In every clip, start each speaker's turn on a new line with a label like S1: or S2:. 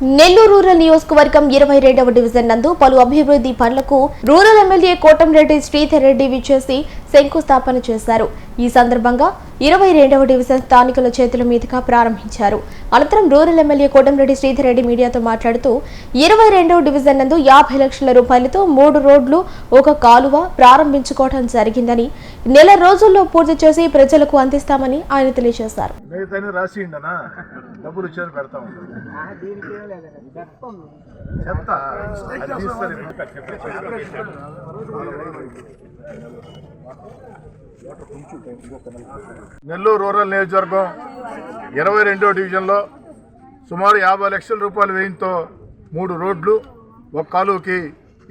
S1: Nellore rural నియోజకవర్గం ఇరవై రెండవ డివిజన్ నందు పలు అభివృద్ధి పనులకు రూరల్ ఎమ్మెల్యే కోటంరెడ్డి శ్రీధర్ రెడ్డి విచ్చేసి శంకుస్థాపన చేశారు. ఈ సందర్భంగా ఇరవై రెండవ డివిజన్ స్థానికుల చేతుల మీదుగా ప్రారంభించారు. అనంతరం రూరల్ ఎమ్మెల్యే కోటంరెడ్డి శ్రీధర్ రెడ్డి మీడియాతో మాట్లాడుతూ ఇరవై రెండవ డివిజన్ నందు యాభై లక్షల రూపాయలతో మూడు రోడ్లు ఒక కాలువ ప్రారంభించుకోవడం జరిగిందని నెల రోజుల్లో పూర్తి చేసి ప్రజలకు అందిస్తామని ఆయన తెలియజేశారు.
S2: డబ్బులు ఇచ్చేది పెడతా ఉంటాం చెత్త. నెల్లూరు రూరల్ నియోజకవర్గం ఇరవై రెండో డివిజన్లో సుమారు యాభై లక్షల రూపాయల వ్యయంతో మూడు రోడ్లు ఒక కాలువకి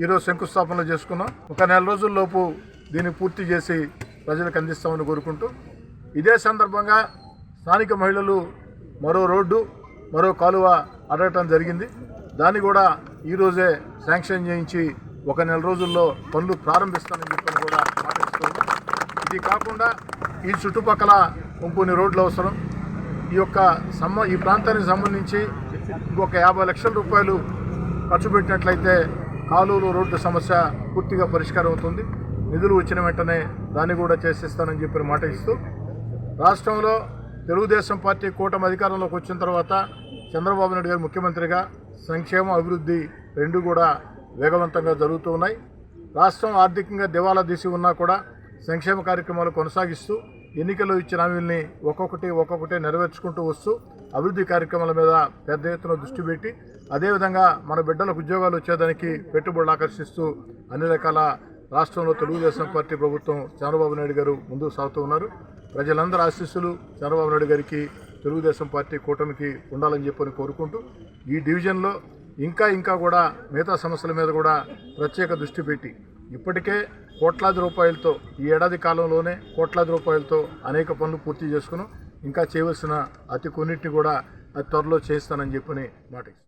S2: ఈరోజు శంకుస్థాపనలు చేసుకున్నాం. ఒక నెల రోజుల్లోపు దీన్ని పూర్తి చేసి ప్రజలకు అందిస్తామని కోరుకుంటూ. ఇదే సందర్భంగా స్థానిక మహిళలు మరో రోడ్డు మరో కాలువ అడగటం జరిగింది. దాన్ని కూడా ఈరోజే శాంక్షన్ చేయించి ఒక నెల రోజుల్లో పనులు ప్రారంభిస్తానని చెప్పని కూడా మాటిస్తున్నాం ఇది కాకుండా ఈ చుట్టుపక్కల ఇంకొన్ని రోడ్లు అవసరం. ఈ యొక్క సంబ ఈ ప్రాంతానికి సంబంధించి ఇంకొక యాభై లక్షల రూపాయలు ఖర్చు పెట్టినట్లయితే కాలువలు రోడ్డు సమస్య పూర్తిగా పరిష్కారం అవుతుంది. నిధులు వచ్చిన వెంటనే దాన్ని కూడా చేసిస్తానని చెప్పిన మాట ఇస్తూ రాష్ట్రంలో తెలుగుదేశం పార్టీ కూటమి అధికారంలోకి వచ్చిన తర్వాత చంద్రబాబు నాయుడు గారు ముఖ్యమంత్రిగా సంక్షేమ అభివృద్ధి రెండు కూడా వేగవంతంగా జరుగుతూ ఉన్నాయి. రాష్ట్రం ఆర్థికంగా దివాలా తీసి ఉన్నా కూడా సంక్షేమ కార్యక్రమాలు కొనసాగిస్తూ ఎన్నికల్లో ఇచ్చిన హామీల్ని ఒక్కొక్కటి ఒక్కొక్కటి నెరవేర్చుకుంటూ వస్తూ అభివృద్ధి కార్యక్రమాల మీద పెద్ద ఎత్తున దృష్టి పెట్టి అదేవిధంగా మన బిడ్డలకు ఉద్యోగాలు వచ్చేదానికి పెట్టుబడులు ఆకర్షిస్తూ అన్ని రకాల రాష్ట్రంలో తెలుగుదేశం పార్టీ ప్రభుత్వం చంద్రబాబు నాయుడు గారు ముందుకు సాగుతూ ఉన్నారు. ప్రజలందరి ఆశీస్సులు చంద్రబాబు నాయుడు గారికి తెలుగుదేశం పార్టీ కూటమికి ఉండాలని చెప్పని కోరుకుంటూ ఈ డివిజన్లో ఇంకా ఇంకా కూడా మిగతా సమస్యల మీద కూడా ప్రత్యేక దృష్టి పెట్టి ఇప్పటికే కోట్లాది రూపాయలతో ఈ ఏడాది కాలంలోనే కోట్లాది రూపాయలతో అనేక పనులు పూర్తి చేసుకున్నాం ఇంకా చేయవలసిన అతి కొన్నిటిని కూడా అతి త్వరలో చేస్తానని చెప్పని మాట